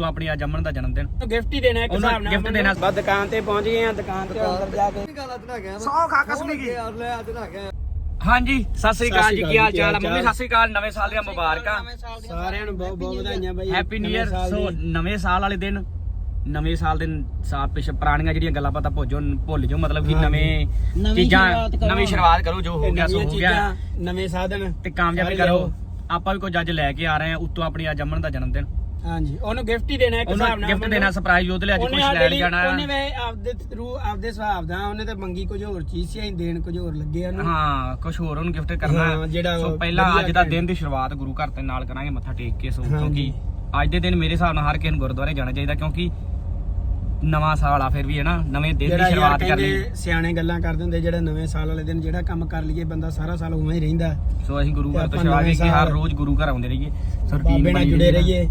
ਉਤੋਂ ਆਪਣੀ ਅੱਜ ਅਮਨ ਦਾ ਜਨਮ ਦਿਨ। ਗਿਫਟ ਹੀ ਦੇਣਾ ਇੱਕ ਹਿਸਾਬ ਉਹਨੂੰ ਨਾਲ ਗਿਫਟ ਦੇਣਾ। ਬਸ ਦੁਕਾਨ ਤੇ ਪਹੁੰਚ ਗਏ ਆ ਦੁਕਾਨ ਤੇ ਅੰਦਰ ਜਾ ਕੇ। ਸੌ ਖਾ ਕਸਮੀ ਕੀ ਹਾਂਜੀ ਸਤਿ ਸ੍ਰੀ ਅਕਾਲ ਜੀ ਕੀ ਹਾਲ ਚਾਲ? ਆ ਮੰਮੀ ਸਤਿ ਸ੍ਰੀ ਅਕਾਲ ਨਵੇਂ ਸਾਲ ਦੀਆਂ ਮੁਬਾਰਕਾਂ। ਸਾਰਿਆਂ ਨੂੰ ਬਹੁਤ ਬਹੁਤ ਵਧਾਈਆਂ ਬਾਈ ਹੈਪੀ ਨਿਊ ਨਵੇਂ ਇਅਰ ਸਾਲ ਸੋ ਦੀ। ਨਵੇਂ ਸਾਲ ਵਾਲੇ ਦਿਨ ਨਵੇਂ ਸਾਲ ਦੇ ਸਾਲ ਪਿਛ ਪੁਰਾਣੀਆਂ ਜਿਹੜੀਆਂ ਗੱਲਾਂ ਪਤਾ ਭੁੱਜੋ ਭੁੱਲ ਜਾਓ ਮਤਲਬ ਕਿ ਹਾਂਜੀ। ਨਵੇਂ ਨਵੀਂ ਚੀਜ਼ਾਂ ਸ਼ੁਰੂਆਤ ਕਰੋ। ਨਵੀਂ ਸ਼ੁਰੂਆਤ ਕਰੋ ਜੋ ਹੋ ਗਿਆ ਸੋ ਨਵੀਆਂ ਹੋ ਗਿਆ। ਚੀਜ਼ਾਂ, ਨਵੇਂ ਸਾਧਨ। ਤੇ ਕਾਮਯਾਬੀ ਸਾਰੇ ਕਰੋ। ਲਿਆਓ। ਆਪਾਂ ਵੀ ਕੁਝ ਅੱਜ ਲੈ ਕੇ ਆ ਰਹੇ ਹਾਂ ਉੱਤੋਂ ਆਪਣੀ ਅੱਜ ਅਮਨ ਦਾ ਜਨਮ ਦਿਨ। ਹਾਂਜੀ ਉਹਨੂੰ ਗਿਫਟ ਹੀ ਦੇਣਾ ਇੱਕ ਹਿਸਾਬ ਉਹਨੂੰ ਨਾਲ ਗਿਫਟ ਦੇਣਾ ਸਰਪ੍ਰਾਈਜ਼ ਉਹਦੇ ਲਈ ਅੱਜ ਉਹਨੇ ਕੁਝ ਸਾਡੇ ਲੈਣ ਲਈ ਜਾਣਾ। ਉਹਨੇ ਵੇ ਆਪਦੇ ਥਰੂ ਆਪਦੇ ਹਿਸਾਬ ਦਾ ਉਹਨੇ ਤੇ ਮੰਗੀ ਕੁਝ ਹੋਰ ਚੀਜ਼ ਸੀ ਅਸੀਂ ਦੇਣ ਕੁਝ ਹੋਰ ਲੱਗੇ ਉਹਨੂੰ। ਹਾਂ ਕੁਝ ਹੋਰ ਉਹਨੂੰ ਗਿਫਟ ਕਰਨਾ। ਜਿਹੜਾ ਸੋ ਪਹਿਲਾਂ ਵਧੀਆ ਅੱਜ ਦਾ। ਦਿਨ ਦੀ ਸ਼ੁਰੂਆਤ ਗੁਰੂ ਘਰ ਤੇ ਨਾਲ ਕਰਾਂਗੇ ਮੱਥਾ ਟੇਕ ਕੇ ਸੋ ਹਾਂਜੀ। ਕਿਉਂਕਿ ਅੱਜ ਦੇ ਦਿਨ ਮੇਰੇ ਹਿਸਾਬ ਨਾਲ ਹਰ ਕਿਸੇ ਨੂੰ ਗੁਰਦੁਆਰੇ ਜਾਣਾ ਚਾਹੀਦਾ ਕਿਉਂਕਿ ਨਵਾਂ ਸਾਲ ਆ ਫਿਰ ਵੀ ਹੈ ਨਾ ਨਵੇਂ ਦਿਨ ਦੀ ਜਿਹੜਾ ਯਾਰ ਸ਼ੁਰੂਆਤ ਕਰਨੀ। ਕਹਿੰਦੇ ਸਿਆਣੇ ਗੱਲਾਂ ਕਰਦੇ ਹੁੰਦੇ ਜਿਹੜਾ ਨਵੇਂ ਸਾਲ ਵਾਲੇ ਦਿਨ ਜਿਹੜਾ ਕੰਮ ਕਰ ਲਈਏ ਬੰਦਾ ਸਾਰਾ ਸਾਲ ਉਵੇਂ ਹੀ ਰਹਿੰਦਾ। ਸੋ ਅਸੀਂ ਗੁਰੂ ਘਰ ਤੋਂ ਆਪਾਂ ਸ਼ੁਰੂਆਤ ਨਵੇਂ ਕੀਤੀ ਹਰ ਸਾਲ ਰੋਜ਼ ਗੁਰੂ ਘਰ ਆਉਂਦੇ ਰਹੀਏ ਸੋ routine ਬਾਬੇ ਨਾਲ ਬਣੀ ਜੁੜੇ ਰਹੀ ਰਹੀਏ।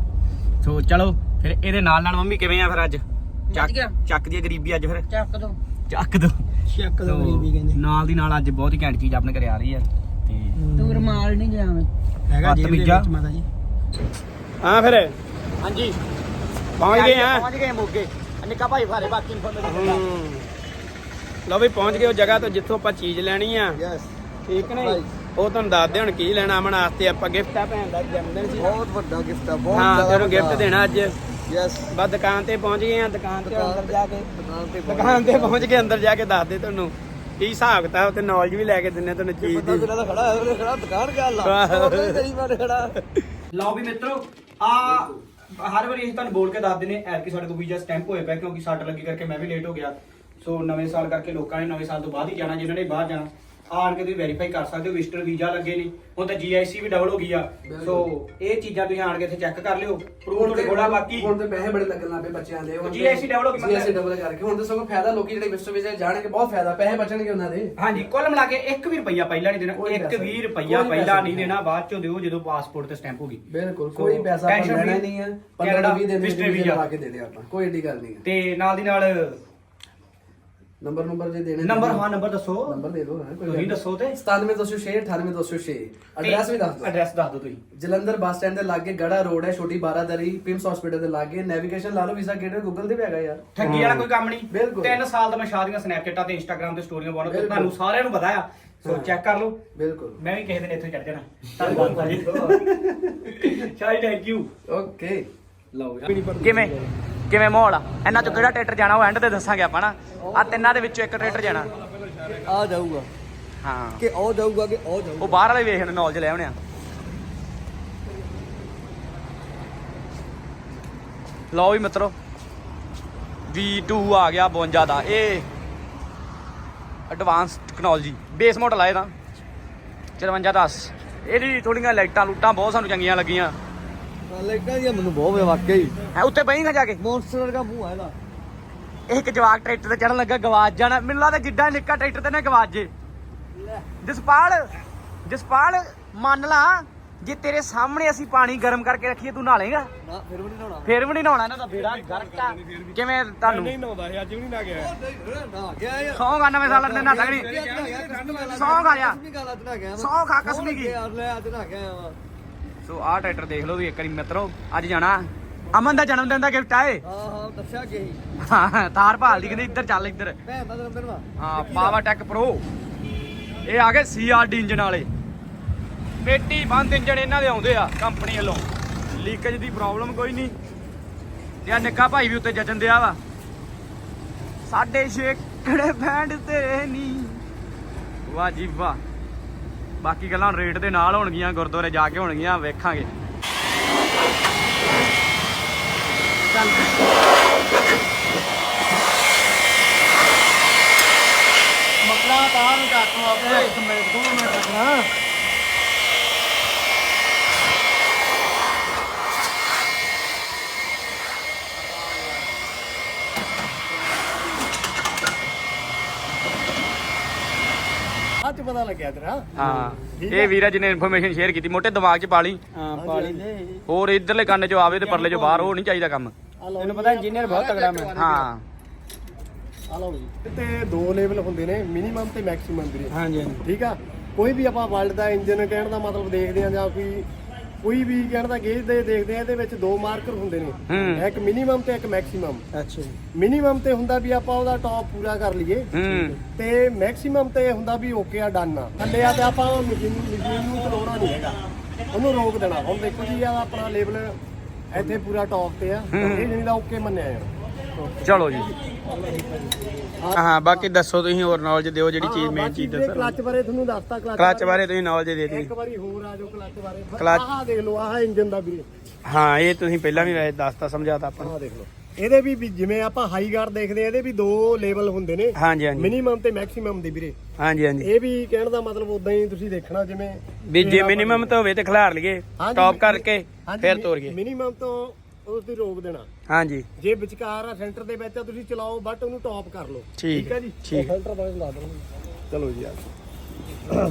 ਸੋ ਚਲੋ ਫਿਰ ਇਹਦੇ ਨਾਲ ਨਾਲ ਮੰਮੀ ਕਿਵੇਂ ਆ ਫਿਰ ਅੱਜ? ਚੱਕ। ਚੱਕ ਦੀ ਗਰੀਬੀ ਅੱਜ ਫਿਰ? ਚੱਕ ਦੋ। ਚੱਕ ਦੋ। ਸ਼ੱਕ ਦਾ ਗਰੀਬੀ ਕਹਿੰਦੇ। ਨਾਲ ਦੀ ਨਾਲ ਅੱਜ ਬਹੁਤ ਹੀ ਘੈਂਟ ਚੀਜ਼ ਆਪਣੇ ਘਰੇ ਆ ਰਹੀ ਹੈ ਤੇ ਤੂੰ ਰਮਾਲ ਨਹੀਂ ਲਿਆਵੇਂ ਹੈਗਾ ਜੇਬ ਦੇ ਬਤਮੀਜ਼ਾ। ਵਿੱਚ ਮਾਤਾ ਜੀ। ਹਾਂ ਫਿਰ। ਹਾਂਜੀ। ਪਹੁੰਚ ਗਏ ਆ। ਪਹੁੰਚ ਗਏ ਮੋਗੇ। ਨਿੱਕਾ ਭਾਈ ਫਾਰੇ ਬਾਕੀ ਇਨਫੋਰਮੇਸ਼ਨ ਲਓ ਵੀ ਪਹੁੰਚ ਗਏ ਉਹ ਜਗ੍ਹਾ ਤੋਂ ਜਿੱਥੋਂ ਆਪਾਂ ਚੀਜ਼ ਲੈਣੀ ਆ। ਯੈਸ ਠੀਕ ਨਹੀਂ? ਉਹ ਤੁਹਾਨੂੰ ਦੱਸਦੇ ਹੁਣ ਕੀ ਲੈਣਾ ਅਮਨ ਵਾਸਤੇ ਆਪਾਂ ਗਿਫਟ ਆ ਭੈਣ ਦਾ ਜਨਮ ਦਿਨ ਸੀ ਬਹੁਤ ਵੱਡਾ ਗਿਫਟ ਆ ਬਹੁਤ ਹਾਂ ਤੈਨੂੰ ਗਿਫਟ ਦੇਣਾ ਅੱਜ। ਯੈਸ ਬਸ ਦੁਕਾਨ ਤੇ ਪਹੁੰਚ ਗਏ ਆ ਦੁਕਾਨ ਤੇ ਅੰਦਰ ਜਾ ਕੇ। ਦੁਕਾਨ ਤੇ ਦੁਕਾਨ ਤੇ ਪਹੁੰਚ ਕੇ ਅੰਦਰ ਜਾ ਕੇ ਦੱਸਦੇ ਤੁਹਾਨੂੰ ਕੀ ਹਿਸਾਬ ਕਿਤਾਬ ਤੇ ਨੌਲੇਜ ਵੀ ਲੈ ਕੇ ਦਿੰਨੇ ਤੁਹਾਨੂੰ ਚੀਜ਼ ਬੰਦਾ ਦੀ। ਜਿਹੜਾ ਦਾ ਖੜਾ ਹੈ ਉਹਨੇ ਖੜਾ ਦੁਕਾਨ ਗੱਲ ਲਾ। ਕਈ ਵਾਰ ਖੜਾ? ਲਓ ਵੀ ਮਿੱਤਰੋ ਆ ਹਰ ਵਾਰੀ ਅਸੀਂ ਤੁਹਾਨੂੰ ਬੋਲ ਕੇ ਦੱਸ ਦਿੰਦੇ ਐਰ ਕਿ ਸਾਡੇ ਕੋਲ ਵੀਜ਼ਾ ਸਟੈਂਪ ਹੋਏ ਪਿਆ ਕਿਉਂਕਿ ਸੱਟ ਲੱਗੀ ਕਰਕੇ ਮੈਂ ਵੀ ਲੇਟ ਹੋ ਗਿਆ। ਸੋ ਨਵੇਂ ਸਾਲ ਕਰਕੇ ਲੋਕਾਂ ਨੇ ਨਵੇਂ ਸਾਲ ਤੋਂ ਬਾਅਦ ਹੀ ਜਾਣਾ ਜਿਨ੍ਹਾਂ ਨੇ ਬਾਹਰ ਜਾਣਾ। ਆਣ ਕੇ ਤੁਸੀਂ ਵੈਰੀਫਾਈ ਕਰ ਸਕਦੇ ਹੋ ਵਿਜ਼ਟਰ ਵੀਜ਼ਾ ਲੱਗੇ ਨੇ। ਹੁਣ ਤਾਂ ਜੀਆਈਸੀ ਵੀ ਡਬਲ ਹੋ ਗਈ ਆ। ਸੋ ਇਹ ਚੀਜ਼ਾਂ ਤੁਸੀਂ ਆਣ ਕੇ ਇੱਥੇ ਚੈੱਕ ਕਰ ਲਿਓ। ਪ੍ਰੂਫ ਤੁਹਾਡੇ ਕੋਲ ਆ ਬਾਕੀ ਹੁਣ ਤੇ ਪੈਸੇ ਬੜੇ ਲੱਗਣ ਲੱਗ ਪਏ ਬੱਚਿਆਂ ਦੇ। GIC double ਹੋ ਗਈ ਮਤਲਬ। GIC double ਕਰਕੇ। ਹੁਣ ਤੇ ਸਗੋਂ ਫਾਇਦਾ ਲੋਕੀ ਜਿਹੜੇ ਵਿਸ਼ਵ ਵਿੱਚ ਜਾਣਗੇ ਬਹੁਤ ਫਾਇਦਾ। ਪੈਸੇ ਬਚਣਗੇ ਉਹਨਾਂ ਦੇ। ਹਾਂਜੀ ਕੁੱਲ ਮਿਲਾ ਕੇ 1 ਵੀ ਰੁਪਈਆ ਪਹਿਲਾਂ ਨਹੀਂ ਦੇਣਾ। ਕੋਈ 1 ਪੈਸਾ ਵੀ। ਰੁਪਈਆ ਪਹਿਲਾਂ ਨਹੀਂ ਦੇਣਾ। ਬਾਅਦ ਚੋਂ ਦਿਓ ਜਦੋਂ ਪਾਸਪੋਰਟ ਤੇ ਸਟੈਂਪ ਹੋਗੀ ਬਿਲਕੁਲ ਕੋਈ ਪੈਸਾ ਲੈਣਾ ਨਹੀਂ ਹੈ ਕੈਨੇਡਾ, 15 20 ਦਿਨ। ਵੀਜ਼ਾ ਲਾ ਕੇ ਦੇ ਦੇ ਆਪਾਂ। ਕੋਈ ਏਡੀ ਗੱਲ ਨਹੀਂ ਤੇ ਨਾਲ ਦੀ ਨਾਲ ਨੰਬਰ ਨੰਬਰ ਜੇ ਦੇਣੇ ਨੰਬਰ ਹਾਂ ਨੰਬਰ ਦੱਸੋ। ਨੰਬਰ ਦੇ ਦਿਓ ਹਾਂ ਕੋਈ ਤੁਸੀਂ ਦੱਸੋ ਤੇ। 97206 98206 ਐਡਰੈਸ ਵੀ ਦੱਸ ਦਿਓ। ਐਡਰੈਸ ਦੱਸ ਦਿਓ ਤੁਸੀਂ। ਜਲੰਧਰ ਬੱਸ ਸਟੈਂਡ ਦੇ ਲਾਗੇ ਗੜਾ ਰੋਡ ਹੈ ਛੋਟੀ ਬਾਰਾਦਰੀ ਪਿੰਸ ਹਸਪੀਟਲ ਦੇ ਲਾਗੇ। ਨੈਵੀਗੇਸ਼ਨ ਲਾ ਲਓ ਵੀਜ਼ਾ ਗੇਟ ਗੂਗਲ ਤੇ ਵੀ ਹੈਗਾ ਯਾਰ। ਠੱਗੀ ਵਾਲਾ ਕੋਈ ਕੰਮ ਨਹੀਂ। ਬਿਲਕੁਲ। 3 ਸਾਲ ਤੋਂ ਮੈਂ ਸ਼ਾਦੀਆਂ ਸਨੈਪਚੈਟਾਂ ਤੇ ਇੰਸਟਾਗ੍ਰam ਤੇ ਸਟੋਰੀਆਂ ਪਾਉਣਾ ਬਿਲਕੁਲ। ਤੁਹਾਨੂੰ ਸਾਰਿਆਂ ਨੂੰ ਪਤਾ ਆ। ਸੋ ਹਾਂ। ਚੈੱਕ ਕਰ ਲਓ। ਬਿਲਕੁਲ। ਮੈਂ ਵੀ ਕਿਸੇ ਦਿਨ ਇੱਥੇ ਚੜ ਜਾਣਾ। ਧੰਨਵਾਦ ਭਾਜੀ। ਸ਼ਾਈ ਥੈਂਕ ਯੂ ਓਕੇ ਲਓ ਕਿਵੇਂ? ਕਿਵੇਂ ਮਾਹੌਲ ਆ? ਇਹਨਾਂ ਚੋਂ ਕਿਹੜਾ ਟਰੈਕਟਰ ਜਾਣਾ ਉਹ ਐਂਡ ਤੇ ਦੱਸਾਂਗੇ ਆਪਾਂ ਨਾ। ਆ ਤਿੰਨਾਂ ਦੇ ਵਿੱਚੋਂ ਇੱਕ ਟਰੈਕਟਰ ਜਾਣਾ। ਆ ਜਾਊਗਾ। ਹਾਂ। ਕਿ ਉਹ ਜਾਊਗਾ ਕਿ ਉਹ ਜਾਊਗਾ? ਉਹ ਬਾਹਰ ਵਾਲੇ ਵੇਖਣ ਨੌਲੇਜ ਲੈ ਆਉਣੇ ਆ। ਲਓ ਵੀ ਮਿੱਤਰੋ V2 ਆ ਗਿਆ 52 ਦਾ। ਇਹ ਐਡਵਾਂਸ ਟੈਕਨੋਲੋਜੀ ਬੇਸ ਮਾਡਲ ਆ ਇਹਦਾ। 5410 ਇਹਦੀ ਥੋੜੀਆਂ ਲਾਈਟਾਂ ਲੂਟਾਂ ਬਹੁਤ ਸਾਨੂੰ ਚੰਗੀਆਂ ਲੱਗੀਆਂ। ਲਾਈਟਾਂ ਦੀ ਮੈਨੂੰ ਬਹੁਤ ਵਾਕਈ ਹੈ। ਉੱਤੇ ਬਹੀਂਗਾ ਜਾ ਕੇ। ਮੌਨਸਟਰ ਦਾ ਮੂੰਹ ਆ ਇਹਦਾ। ਇੱਕ ਜਵਾਕ ਟਰੈਕਟਰ ਤੇ ਚੜਨ ਲੱਗਾ ਗਵਾਚ ਜਾਣਾ। ਮੈਨੂੰ ਲੱਗਦਾ ਜਿੱਡਾ ਨਿੱਕਾ ਟਰੈਕਟਰ ਤੇ ਨਾ ਗਵਾਚ ਜੇ ਜਸਪਾਲ ਜਸਪਾਲ ਮੰਨ ਲਾ ਜੇ ਤੇਰੇ ਸਾਹਮਣੇ ਅਸੀਂ ਪਾਣੀ ਗਰਮ ਕਰਕੇ ਰੱਖੀਏ ਤੂੰ ਨਹਾਲੇਗਾ? ਨਾ ਫਿਰ ਵੀ ਨਹੀਂ ਨਹਾਉਣਾ। ਫੇਰ ਵੀ ਨਹੀਂ ਨਹਾਉਣਾ ਇਹਨਾਂ ਦਾ ਬੇੜਾ ਗਰਕ ਆ। ਕਿਵੇਂ ਤੁਹਾਨੂੰ? ਨਾ ਗਿਆ ਯਾਰ ਸੌਂ ਗਾ ਨਵੇਂ ਸਾਲ ਦੇ ਨਾ ਤਗਣੀ ਸੌਂ ਖਾ ਜਾ। ਸੌਂ ਖਾ ਕਸਮੀ ਕੀ। ਯਾਰ ਲੈ ਅੱਜ ਨਾ ਗਿਆ ਵਾ। ਸੋ ਆਹ ਟਰੈਕਟਰ ਦੇਖ ਲਓ ਵੀ ਇੱਕ ਵਾਰੀ ਮਿੱਤਰੋ ਅੱਜ ਜਾਣਾ ਅਮਨ ਦਾ ਜਨਮ ਦਿਨ ਦਾ ਗਿਫਟ ਆਏ ਹਾਂ ਹਾਂ ਦੱਸਿਆ ਕਿ। ਹਾਂ। ਤਾਰ ਭਾਲਦੀ ਕਹਿੰਦੀ ਇੱਧਰ ਚੱਲ ਇੱਧਰ। ਭੈਣ ਦਾ ਜਨਮ ਦਿਨ ਵਾ। ਹਾਂ ਪਾਵਰ ਟੈਕ ਪ੍ਰੋ। ਇਹ ਆ ਗਏ ਸੀਆਰਡੀ ਇੰਜਨ ਵਾਲੇ। ਪੇਟੀ ਬੰਦ ਇੰਜਨ ਇਹਨਾਂ ਦੇ ਆਉਂਦੇ ਆ ਕੰਪਨੀ ਵੱਲੋਂ। ਲੀਕੇਜ ਦੀ ਪ੍ਰੋਬਲਮ ਕੋਈ ਨਹੀਂ। ਤੇ ਆ ਨਿੱਕਾ ਭਾਈ ਵੀ ਉੱਤੇ ਜੱਜਣ ਦਿਆ ਵਾ। ਸਾਡੇ ਛੇਕੜੇ ਬੈਂਡ ਤੇ ਨਹੀਂ। ਵਾਹ ਜੀ ਵਾਹ। ਬਾਕੀ ਗੱਲਾਂ ਰੇਟ ਦੇ ਨਾਲ ਹੋਣਗੀਆਂ ਗੁਰਦੁਆਰੇ ਜਾ ਕੇ ਹੋਣਗੀਆਂ ਵੇਖਾਂਗੇ। ਮਕਲਾ ਤਾਂ ਨੂੰ ਚੱਕ ਆਪੇ ਇੱਕ ਮਿੰਟ ਦੋ ਮਿੰਟ ਰੱਖਣਾ। ਪਤਾ ਲੱਗਿਆ ਤੇਰਾ। ਹਾਂ ਇਹ ਵੀਰਾ ਜਿਹਨੇ ਇਨਫੋਰਮੇਸ਼ਨ ਸ਼ੇਅਰ ਕੀਤੀ ਮੋਟੇ ਦਿਮਾਗ 'ਚ ਪਾ ਲਈ। ਹਾਂ ਪਾਲੀ ਹੋਰ ਇਧਰਲੇ ਕੰਨ 'ਚੋਂ ਆਵੇ ਤੇ ਪਰਲੇ 'ਚੋਂ ਬਾਹਰ ਉਹ ਨਹੀਂ ਚਾਹੀਦਾ ਕੰਮ। ਤੈਨੂੰ ਪਤਾ ਇੰਜੀਨੀਅਰ ਬਹੁਤ ਤਗੜਾ ਮੈਂ। ਹਾਂ। ਆ ਲਓ ਜੀ। ਤੇ ਦੋ ਲੈਵਲ ਹੁੰਦੇ ਨੇ ਮਿਨੀਮਮ ਤੇ ਮੈਕਸਿਮਮ ਵੀਰੇ। ਹਾਂਜੀ ਹਾਂਜੀ। ਠੀਕ ਆ? ਕੋਈ ਵੀ ਆਪਾਂ ਵਰਲਡ ਦਾ ਇੰਜਨ ਕਹਿਣ ਦਾ ਮਤਲਬ ਦੇਖਦੇ ਆ ਜਾਂ ਕੋਈ ਕੋਈ ਵੀ ਕਹਿੰਦਾ ਗੇਜ ਦੇ ਦੇਖਦੇ ਆ ਇਹਦੇ ਵਿੱਚ ਦੋ ਮਾਰਕਰ ਹੁੰਦੇ ਨੇ। ਇੱਕ ਮਿਨੀਮਮ ਤੇ ਇੱਕ ਮੈਕਸਿਮਮ ਅੱਛਾ ਮਿਨੀਮਮ ਤੇ ਹੁੰਦਾ ਵੀ ਆਪਾਂ ਉਹਦਾ ਟੌਪ ਪੂਰਾ ਕਰ ਲਈਏ। ਤੇ ਮੈਕਸਿਮਮ ਤੇ ਹੁੰਦਾ ਵੀ ਓਕੇ ਆ ਡਨ ਆ। ਥੱਲੇ ਆ ਤੇ ਆਪਾਂ ਮਸ਼ੀਨ ਮਸ਼ੀਨ ਨੂੰ ਚਲਾਉਣਾ ਨਹੀਂ ਹੈਗਾ। ਉਹਨੂੰ ਰੋਕ ਦੇਣਾ। ਹੁਣ ਦੇਖੋ ਜੀ ਆ ਆਪਣਾ ਲੇਬਲ ਇੱਥੇ ਪੂਰਾ ਟੌਪ ਤੇ ਆ। ਇਹ ਜਿਹੜੀ ਦਾ ਓਕੇ ਮੰਨਿਆ ਆ ਚਲੋ ਜੀ। ਹਾਂ ਬਾਕੀ ਦੱਸੋ ਤੁਸੀਂ ਹੋਰ ਨੌਲੇਜ ਦਿਓ ਜਿਹੜੀ ਚੀਜ਼ ਮੇਨ ਚੀਜ਼ ਦੱਸੋ। ਕਲਚ ਬਾਰੇ ਤੁਹਾਨੂੰ ਦੱਸਤਾ ਕਲਚ ਬਾਰੇ ਤੁਸੀਂ ਨੌਲੇਜ ਦੇ ਦਿਓ ਇੱਕ ਵਾਰੀ ਹੋਰ ਆ ਜਾਓ ਕਲਚ ਬਾਰੇ। ਕਲੱਚ- ਆਹ ਦੇਖ ਲਓ ਆਹ ਇੰਜਨ ਦਾ ਵੀਰੇ। ਹਾਂ ਇਹ ਤੁਸੀਂ ਪਹਿਲਾਂ ਵੀ ਵੈਸੇ ਦੱਸਤਾ ਸਮਝਾਤਾ ਆਪਾਂ। ਆਹ ਦੇਖ ਲਓ। ਇਹਦੇ ਵੀ ਜਿਵੇਂ ਆਪਾਂ ਹਾਈ ਗਾਰਡ ਦੇਖਦੇ ਆ ਇਹਦੇ ਵੀ ਦੋ ਲੈਵਲ ਹੁੰਦੇ ਨੇ। ਹਾਂਜੀ ਹਾਂਜੀ। ਮਿਨੀਮਮ ਤੇ ਮੈਕਸਿਮਮ ਦੇ ਵੀਰੇ। ਹਾਂਜੀ ਹਾਂਜੀ। ਇਹ ਵੀ ਕਹਿਣ ਦਾ ਮਤਲਬ ਉਦਾਂ ਹੀ ਤੁਸੀਂ ਦੇਖਣਾ ਜਿਵੇਂ ਵੀ ਜੇ ਮਿਨੀਮਮ ਤਾਂ ਹੋਵੇ ਤੇ ਖਿਲਾਰ ਲਈਏ ਟੌਪ ਕਰਕੇ ਫਿਰ ਤੋਰ ਗਏ ਮਿਨੀਮਮ ਤੋਂ ਉਸ ਦੀ ਰੋਕ ਦੇਣਾ। ਹਾਂਜੀ। ਜੇ ਵਿਚਕਾਰ ਆ ਸੈਂਟਰ ਦੇ ਵਿੱਚ ਆ ਤੁਸੀਂ ਚਲਾਓ ਬਟ ਉਹਨੂੰ ਟੌਪ ਕਰ ਲਓ। ਠੀਕ ਹੈ ਜੀ? ਠੀਕ। ਸੈਂਟਰ ਦਾ ਲਾ ਦੋ ਚਲੋ ਜੀ ਆ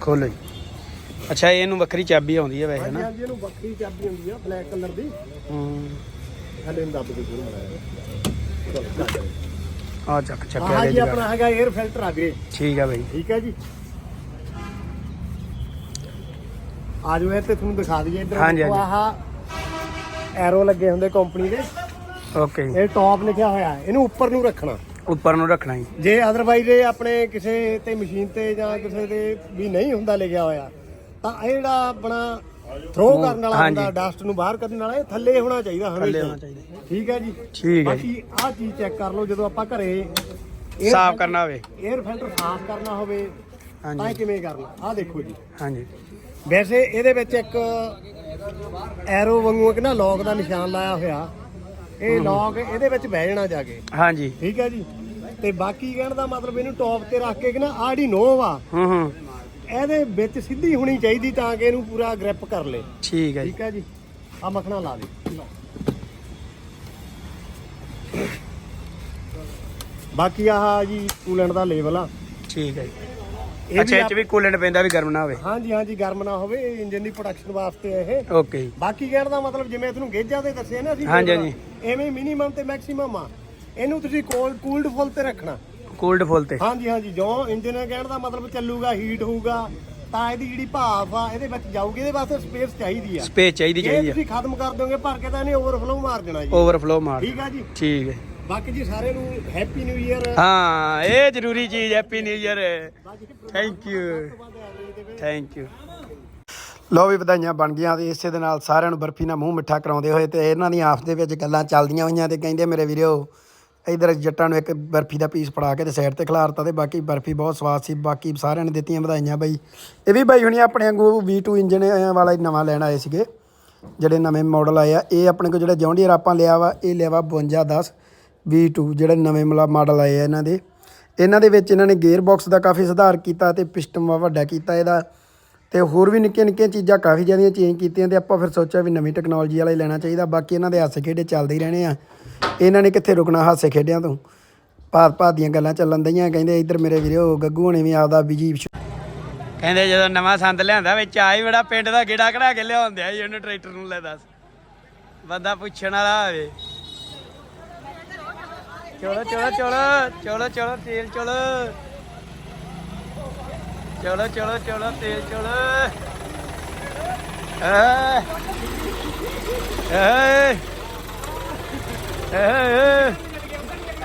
ਖੋਲੋ ਜੀ ਅੱਛਾ ਇਹਨੂੰ ਵੱਖਰੀ ਚਾਬੀ ਆਉਂਦੀ ਹੈ ਵੈਸੇ ਨਾ ਹਾਂਜੀ ਇਹਨੂੰ ਵੱਖਰੀ ਚਾਬੀ ਹੁੰਦੀ ਆ ਬਲੈਕ ਕਲਰ ਦੀ। ਹੂੰ। ਥੱਲੇ ਨੂੰ ਦੱਬ ਕੇ ਸ਼ੁਰੂ ਹੋਣਾ ਚਲੋ ਚੱਲ ਆ ਚੱਕ ਆਹ ਗਿਆ ਜੀ ਆਪਣਾ ਹੈਗਾ 에ਅਰ ਫਿਲਟਰ ਆ ਵੀਰੇ ਠੀਕ ਆ ਬਈ। ਠੀਕ ਹੈ ਜੀ। ਆ ਜਾਓ ਇਹ ਤੇ ਤੁਹਾਨੂੰ ਦਿਖਾ ਦਈਏ। ਇੱਧਰ ਆਹ ਐਰੋ ਲੱਗੇ ਹੁੰਦੇ ਕੰਪਨੀ ਦੇ। ਓਕੇ ਇਹ ਟੌਪ ਲਿਖਿਆ ਹੋਇਆ ਇਹਨੂੰ ਉੱਪਰ ਨੂੰ ਰੱਖਣਾ। ਉੱਪਰ ਨੂੰ ਰੱਖਣਾ ਜੀ। ਜੇ ਅਦਰਵਾਈਜ਼ ਇਹ ਆਪਣੇ ਕਿਸੇ ਤੇ ਮਸ਼ੀਨ ਤੇ ਜਾਂ ਕਿਸੇ ਦੇ ਵੀ ਨਹੀਂ ਹੁੰਦਾ ਲਿਖਿਆ ਹੋਇਆ ਤਾਂ ਇਹ ਜਿਹੜਾ ਆਪਣਾ ਥਰੋ ਕਰਨ ਵਾਲਾ। ਹੁੰਦਾ ਡਸਟ ਨੂੰ ਬਾਹਰ ਕੱਢਣ ਵਾਲਾ ਇਹ ਥੱਲੇ ਹੋਣਾ ਚਾਹੀਦਾ ਹਮੇਸ਼ਾ ਠੀਕ ਹੈ ਜੀ? ਠੀਕ ਹੈ ਬਾਕੀ ਆਹ ਚੀਜ਼ ਚੈੱਕ ਕਰ ਲਓ ਜਦੋਂ ਆਪਾਂ ਘਰੇ ਸਾਫ਼ ਕਰਨਾ ਹੋਵੇ। 에ਅਰ ਫਿਲਟਰ ਸਾਫ਼ ਕਰਨਾ ਹੋਵੇ ਤਾਂ ਇਹ ਹਾਂਜੀ ਕਿਵੇਂ ਕਰਨਾ? ਆਹ ਦੇਖੋ ਜੀ। ਹਾਂਜੀ। ਵੈਸੇ ਇਹਦੇ ਵਿੱਚ ਇੱਕ ਐਰੋ ਵਾਂਗੂ ਇੱਕ ਨਾ ਲੌਕ ਦਾ ਨਿਸ਼ਾਨ ਲਾਇਆ ਹੋਇਆ। ਇਹ ਲੌਕ ਇਹਦੇ ਵਿੱਚ ਬਹਿ ਜਾਣਾ ਜਾ ਕੇ। ਹਾਂਜੀ। ਠੀਕ ਹੈ ਜੀ? ਤੇ ਬਾਕੀ ਕਹਿਣ ਦਾ ਮਤਲਬ ਇਹਨੂੰ ਟੌਪ ਤੇ ਰੱਖ ਕੇ ਕਿ ਨਾ ਜਿਹੜੀ ਨੋਵ ਆ। ਹੂੰ ਹੂੰ। ਇਹਦੇ ਵਿੱਚ ਸਿੱਧੀ ਹੋਣੀ ਚਾਹੀਦੀ ਤਾਂ ਕਿ ਇਹਨੂੰ ਪੂਰਾ ਗ੍ਰਿਪ ਕਰ ਲੇ। ਠੀਕ ਹੈ ਜੀ। ਠੀਕ ਹੈ ਜੀ? ਆ ਮੱਖਣਾ ਲਾ ਦੇ। ਬਾਕੀ ਆਹ ਜੀ ਕੂਲੈਂਟ ਦਾ ਲੇਵਲ ਆ। ਠੀਕ ਹੈ ਜੀ। ਅੱਛਾ ਇਹ ਚ ਵੀ ਕੂਲੈਂਟ ਪੈਂਦਾ ਵੀ ਗਰਮ ਨਾ ਹੋਵੇ? ਹਾਂਜੀ ਹਾਂਜੀ ਗਰਮ ਨਾ ਹੋਵੇ ਇਹ ਇੰਜਨ ਦੀ ਪ੍ਰੋਡਕਸ਼ਨ ਵਾਸਤੇ ਆ ਇਹ। ਓਕੇ ਜੀ ਬਾਕੀ ਕਹਿਣ ਦਾ ਮਤਲਬ ਜਿਵੇਂ ਤੁਹਾਨੂੰ ਗੇਜਾਂ ਦੇ ਦੱਸਿਆ ਨਾ ਅਸੀਂ ਹਾਂਜੀ, level, ਹਾਂਜੀ। ਐਵੇਂ ਮਿਨੀਮਮ ਤੇ ਮੈਕਸਿਮਮ ਆ। ਇਹਨੂੰ ਤੁਸੀਂ ਕੋਲਡ ਕੂਲਡ ਫੁੱਲ ਤੇ ਰੱਖਣਾ। ਕੂਲਡ ਫੁੱਲ ਤੇ? ਹਾਂਜੀ ਹਾਂਜੀ ਜੋ ਇੰਜਨ ਕਹਿਣ ਦਾ ਮਤਲਬ ਚੱਲੂਗਾ ਹੀਟ ਹੋਊਗਾ ਤਾਂ ਇਹਦੀ ਜਿਹੜੀ ਭਾਫ ਆ ਇਹਦੇ ਵਿੱਚ ਜਾਊਗੀ ਇਹਦੇ ਵਾਸਤੇ ਸਪੇਸ ਚਾਹੀਦੀ ਆ। ਸਪੇਸ ਚਾਹੀਦੀ ਜੇ ਚਾਹੀਦੀ ਤੁਸੀਂ ਖਤਮ ਕਰ ਦੋਗੇ ਭਰ ਕੇ ਤਾਂ ਇਹਨੇ ਓਵਰਫਲੋ ਮਾਰ ਦੇਣਾ ਜੀ। ਓਵਰਫਲੋ ਮਾਰ ਠੀਕ ਆ ਜੀ? ਠੀਕ ਹੈ। ਬਾਕੀ ਜੀ ਸਾਰੇ ਨੂੰ ਹੈਪੀ ਨਿਊ ਇਅਰ ਹਾਂ ਇਹ ਜ਼ਰੂਰੀ ਚੀਜ਼ happy new year thank you thank you ਲੋ ਵੀ ਵਧਾਈਆਂ ਬਣ ਗਈਆਂ ਤੇ ਇਸੇ ਦੇ ਨਾਲ ਸਾਰਿਆਂ ਨੂੰ ਬਰਫੀ ਨਾਲ ਮੂੰਹ ਮਿੱਠਾ ਕਰਾਉਂਦੇ ਹੋਏ ਤੇ ਇਹਨਾਂ ਦੀਆਂ ਆਪਸ ਦੇ ਵਿੱਚ ਗੱਲਾਂ ਚੱਲਦੀਆਂ ਹੋਈਆਂ ਤੇ ਕਹਿੰਦੇ ਮੇਰੇ ਵੀਰੋ ਇਧਰ ਜੱਟਾਂ ਨੂੰ ਇੱਕ ਬਰਫੀ ਦਾ ਪੀਸ ਫੜਾ ਕੇ ਤੇ ਸਾਈਡ ਤੇ ਖਿਲਾਰਤਾ ਤੇ ਬਾਕੀ ਬਰਫੀ ਬਹੁਤ ਸਵਾਦ ਸੀ ਬਾਕੀ ਸਾਰਿਆਂ ਨੇ ਦਿੱਤੀਆਂ ਵਧਾਈਆਂ ਬਾਈ। ਇਹ ਵੀ ਬਾਈ ਹੁਣੀ ਆਪਣੇ ਵਾਂਗੂ V2 ਇੰਜਨ ਵਾਲਾ ਨਵਾਂ ਲੈਣ ਆਏ ਸੀਗੇ ਜਿਹੜੇ ਨਵੇਂ ਮਾਡਲ ਆਏ ਆ। ਇਹ ਆਪਣੇ ਕੋਲ ਜਿਹੜਾ ਜੌਂਡੀਅਰ ਆਪਾਂ ਲਿਆ ਵਾ ਇਹ ਲਿਆ ਵਾ 5210 V2 ਜਿਹੜੇ ਨਵੇਂ ਮਾਡਲ ਆਏ ਆ ਇਹਨਾਂ ਦੇ। ਇਹਨਾਂ ਦੇ ਵਿੱਚ ਇਹਨਾਂ ਨੇ ਗੇਅਰ ਬਾਕਸ ਦਾ ਕਾਫੀ ਸੁਧਾਰ ਕੀਤਾ ਤੇ ਪਿਸਟਨ ਵਾ ਵੱਡਾ ਕੀਤਾ ਇਹਦਾ। ਤੇ ਹੋਰ ਵੀ ਨਿੱਕੀਆਂ ਨਿੱਕੀਆਂ ਚੀਜ਼ਾਂ ਕਾਫੀ ਜ਼ਿਆਦੀਆਂ ਚੇਂਜ ਕੀਤੀਆਂ ਤੇ ਆਪਾਂ ਫਿਰ ਸੋਚਿਆ ਵੀ ਨਵੀਂ ਟੈਕਨੋਲੋਜੀ ਵਾਲਾ ਹੀ ਲੈਣਾ ਚਾਹੀਦਾ। ਬਾਕੀ ਇਹਨਾਂ ਦੇ ਹਾਸੇ ਖੇਡੇ ਚੱਲਦੇ ਹੀ ਰਹਿਣੇ ਆ। ਇਹਨਾਂ ਨੇ ਕਿੱਥੇ ਰੁਕਣਾ ਹਾਸੇ ਖੇਡਿਆਂ ਤੋਂ? ਭਾਤ ਭਾਤ ਦੀਆਂ ਗੱਲਾਂ ਚੱਲਣ ਦਈਆਂ, ਕਹਿੰਦੇ ਇੱਧਰ ਮੇਰੇ ਵੀਰੋ ਗੱਗੂ ਹੋਣੇ ਵੀ ਆਪਦਾ ਬਿਜ਼ੀ ਕਹਿੰਦੇ ਜਦੋਂ ਨਵਾਂ ਸੰਦ ਲਿਆਂਦਾ ਵਿੱਚ ਆਈ ਬੜਾ, ਪਿੰਡ ਦਾ ਗੇੜਾ ਕਢਾ ਕੇ ਲਿਆਉਂਦੇ ਆ ਜੀ, ਉਹਨੂੰ ਟਰੈਕਟਰ ਨੂੰ ਲੈ ਦੱਸ। ਬੰਦਾ ਪੁੱਛਣ ਵਾਲਾ ਹੋਵੇ। ਚਲੋ ਚਲੋ ਚਲੋ ਚਲੋ ਚਲੋ, ਤੇਲ ਚਲੋ। ਚਲੋ ਚਲੋ ਚਲੋ, ਤੇਲ ਚਲੋ। ਏ ਏ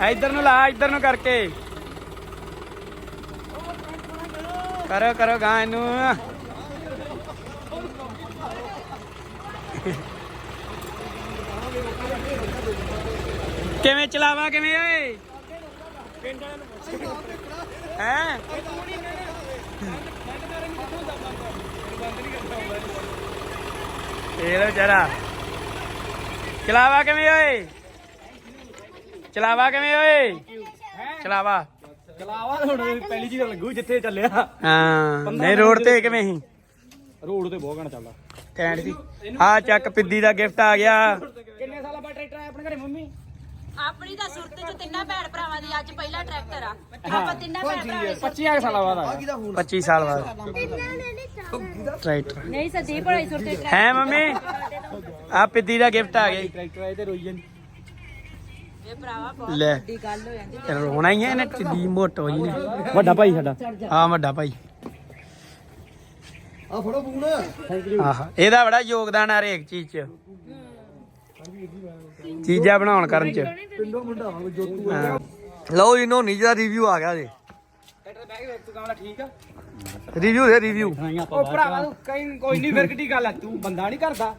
ਏ ਇਧਰ ਨੂੰ ਲਾ, ਇਧਰ ਨੂੰ ਕਰਕੇ। ਕਰੋ ਕਰੋ ਗਾਂ ਇਹਨੂੰ। ਕਿਵੇਂ ਚਲਾਵਾ ਕਿਵੇਂ ਓਏ? ਹੈ? ਇਹ ਲੋ ਜਰਾ। ਚਲਾਵਾ ਕਿਵੇਂ ਓਏ? ਚਲਾਵਾ ਕਿਵੇਂ ਓਏ? ਚਲਾਵਾ। ਚਲਾਵਾ ਹੁਣ ਪਹਿਲੀ ਚੀਜ਼ ਲੱਗੂ ਜਿੱਥੇ ਚੱਲਿਆ। ਹਾਂ ਨਹੀਂ ਰੋਡ ਤੇ ਕਿਵੇਂ ਸੀ? ਰੋਡ ਤੇ ਬਹੁਤ ਘਣਾ ਚੱਲਦਾ। ਕੈਂਟ ਸੀ। ਆ ਚੱਕ ਪਿੱਦੀ ਦਾ ਗਿਫਟ ਆ ਗਿਆ ਕਿੰਨੇ ਸਾਲਾਂ ਬਾਅਦ ਟਰੈਕਟਰ ਆਇਆ ਆਪਣੇ ਘਰੇ ਮੰਮੀ ਆਪਣੀ ਤਾਂ ਸੁਰਤ ਚ ਤਿੰਨਾਂ ਭੈਣ ਭਰਾਵਾਂ ਦੀ ਅੱਜ ਪਹਿਲਾ ਟਰੈਕਟਰ ਆ। ਆਪਾਂ ਤਿੰਨਾਂ ਭੈਣ ਭਰਾਵਾਂ ਦੀ 25 ਸਾਲਾਂ ਬਾਅਦ ਆਇਆ 25 ਸਾਲ ਬਾਅਦ। ਟਰੈਕਟਰ ਨਹੀਂ ਸੰਦੀਪ ਹੋਣੀ ਸੁਰਤ ਹੈ ਮੰਮੀ? ਆ। ਪਿੱਦੀ ਦਾ ਗਿਫਟ ਆ ਗਿਆ ਟਰੈਕਟਰ ਆਏ ਤੇ ਰੋਈ ਜਾਂਦੀ। ਇਹ ਭਰਾਵਾ ਬਹੁਤ ਲੈ। ਵੱਡੀ ਗੱਲ ਹੋ ਜਾਂਦੀ। ਰੋਣਾ ਹੀ ਹੈ ਇਹਨੇ ਟਿੱਡੀ ਮੋਟੋ ਨੇ ਵੱਡਾ ਭਾਈ ਸਾਡਾ। ਆ ਵੱਡਾ ਭਾਈ। ਆ ਫੜੋ ਫੋਨ। ਆਹ ਇਹਦਾ ਬੜਾ ਯੋਗਦਾਨ ਆ ਹਰੇਕ ਚੀਜ਼ 'ਚ। ਚੀਜ਼ਾਂ ਬਣਾਉਣ ਕਰਨ 'ਚ। ਪਿੰਡੋਂ ਮੁੰਡਾ ਵਾ ਜੋਤੂ ਹਾਂ। ਲਓ ਜੀ ਨੋਨੀ ਦਾ ਰਿਵਿਊ ਆ ਗਿਆ ਜੀ। ਠੀਕ ਆ ਰਿਵਿਊ ਦੇ ਰਿਵਿਊ ਉਹ ਭਰਾਵਾ ਤੂੰ ਕਈ ਕੋਈ ਨਹੀਂ ਫਿਰ ਕਿੱਡੀ ਗੱਲ ਆ? ਤੂੰ ਬੰਦਾ ਨਹੀਂ ਕਰਦਾ।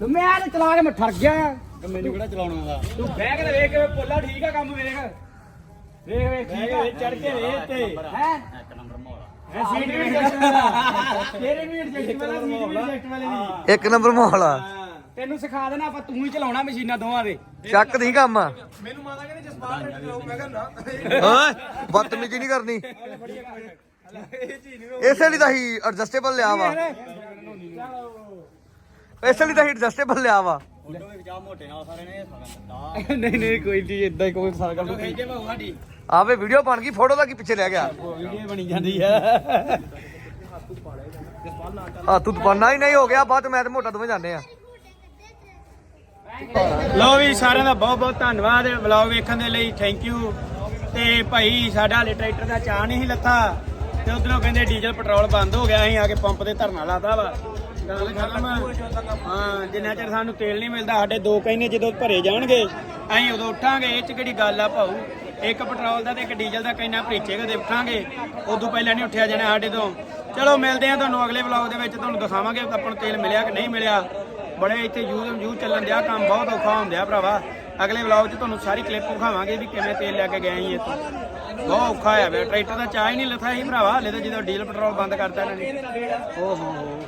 ਤੂੰ ਮੈਂ ਤਾਂ ਚਲਾ ਕੇ ਮੈਂ ਠਰ ਗਿਆ। ਆ ਮੈਨੂੰ ਕਿਹੜਾ ਚਲਾਉਣਾ ਦਾ ਤੂੰ ਬਹਿ ਕੇ ਤੇ ਵੇਖ ਕੇ ਪੋਲਾ ਠੀਕ ਆ ਕੰਮ ਵੇਖ। ਵੇਖ ਵੇਖ ਠੀਕ ਆ। ਚੜ ਕੇ ਵੇਖ ਤੇ। ਹੈ? ਇੱਕ ਨੰਬਰ ਮਾਹੌਲ ਇਹ ਸੀਟ ਵੀ ਐਡਜਸਟ ਵਾਲਾ ਤੇਰੇ ਵੀ ਐਡਜਸਟ ਵਾਲਾ ਸੀਟ ਵੀ ਐਡਜਸਟ ਵਾਲੇ ਦੀ ਇੱਕ ਨੰਬਰ ਮਾਹੌਲ ਆ। ਤੈਨੂੰ ਸਿਖਾ ਦੇਣਾ ਆਪਾਂ ਤੂੰ ਹੀ ਚਲਾਉਣਾ ਮਸ਼ੀਨਾਂ ਦੋਵਾਂ ਦੇ। ਚੱਕ ਨਹੀਂ ਕੰਮ। ਆ ਮੈਨੂੰ ਮਾਤਾ ਕਹਿੰਦੇ ਜਸਪਾਲ ਰੈਡ ਕਰਾਉ ਮੈਂ ਕਹਿੰਦਾ ਓਏ ਬਦਤਮੀਜ਼ੀ ਨਹੀਂ ਕਰਨੀ। ਇਸੇ ਲਈ ਤਾਂ ਹੀ ਐਡਜਸਟੇਬਲ ਲਿਆ ਵਾ। ਇਸੇ ਲਈ ਤਾਂ ਹੀ ਐਡਜਸਟੇਬਲ ਲਿਆ ਵਾ। ਨਹੀਂ ਨਹੀਂ ਕੋਈ ਨਹੀਂ ਇਦਾਂ ਹੀ ਕੋਈ ਸਾਰਾ ਕੰਮ ਕਹਿੰਦੇ ਭਾਉ ਸਾਡੀ ਆਵੇ ਵੀਡੀਓ ਬਣ ਗਈ ਫੋਟੋ ਦਾ ਕੀ ਪਿੱਛੇ ਰਹਿ ਗਿਆ? ਵੀਡੀਓ ਬਣੀ ਜਾਂਦੀ ਆ। ਆ ਤੂੰ ਦੁਕਾਨਾ ਹੀ ਨਹੀਂ ਹੋ ਗਿਆ ਬਾਅਦ ਚ ਮੈਂ ਤੇ ਮੋਟਾ ਦੋਵੇਂ ਜਾਂਦੇ ਆ। ਲੋ ਵੀ ਸਾਰਿਆਂ ਦਾ ਬਹੁਤ ਬਹੁਤ ਧੰਨਵਾਦ। ਵਲੌਗ ਵੇਖਣ ਦੇ ਲਈ ਥੈਂਕ ਯੂ ਤੇ ਭਾਈ ਸਾਡਾ ਹਲੇ ਟਰੈਕਟਰ ਦਾ ਚਾਹ ਨਹੀਂ ਸੀ ਲੱਥਾ, ਤੇ ਉਧਰੋਂ ਕਹਿੰਦੇ ਡੀਜ਼ਲ ਪੈਟਰੋਲ ਬੰਦ ਹੋ ਗਿਆ, ਅਸੀਂ ਆ ਕੇ ਪੰਪ ਤੇ ਧਰਨਾ ਲਾਤਾ ਵਾ। ਗੱਲ ਖਤਮ। ਹਾਂ, ਜਿੰਨਾ ਚਿਰ ਸਾਨੂੰ ਤੇਲ ਨਹੀਂ ਮਿਲਦਾ, ਸਾਡੇ ਦੋ ਕਹਿੰਦੇ ਜਦੋਂ ਭਰੇ ਜਾਣਗੇ, ਅਸੀਂ ਉਦੋਂ ਉੱਠਾਂਗੇ, ਇਹ ਚ ਕਿਹੜੀ ਗੱਲ ਆ ਭਾਊ? ਇੱਕ ਪੈਟਰੋਲ ਦਾ ਤੇ ਇੱਕ ਡੀਜ਼ਲ ਦਾ ਕਹਿਣਾ ਭਰੀਚੇ ਕਦੇ ਉੱਠਾਂਗੇ? ਉਦੋਂ ਪਹਿਲਾਂ ਨਹੀਂ ਉੱਠਿਆ ਜਾਣਾ ਸਾਡੇ ਤੋਂ। ਚਲੋ ਮਿਲਦੇ ਆ ਤੁਹਾਨੂੰ ਅਗਲੇ ਵਲੌਗ ਦੇ ਵਿੱਚ, ਤੁਹਾਨੂੰ ਦਿਖਾਵਾਂਗੇ ਆਪਾਂ ਨੂੰ ਤੇਲ ਮਿਲਿਆ ਕਿ ਨਹੀਂ ਮਿਲਿਆ। ਬੜੇ ਇੱਥੇ ਯੂਜ਼ ਯੂਜ਼ ਚੱਲਣ ਦਿਆ, ਕੰਮ ਬਹੁਤ ਔਖਾ ਹੁੰਦਿਆ ਭਰਾਵਾ। ਅਗਲੇ ਵਲੌਗ 'ਚ ਤੁਹਾਨੂੰ ਸਾਰੀ ਕਲਿੱਪ ਵਿਖਾਵਾਂਗੇ ਵੀ ਕਿਵੇਂ ਤੇਲ ਲੈ ਕੇ ਗਏ ਸੀ ਇੱਥੋਂ। ਬਹੁਤ ਔਖਾ ਹੋਇਆ ਵੇ ਟਰੈਕਟਰ ਦਾ ਚਾਹ ਹੀ ਨਹੀਂ ਲੱਥਾ ਸੀ ਭਰਾਵਾ, ਹਲੇ ਤਾਂ ਜਦੋਂ ਡੀਜ਼ਲ ਪੈਟਰੋਲ ਬੰਦ ਕਰਤਾ ਇਹਨਾਂ ਨੇ। ਓ ਹੋ ਹੋ।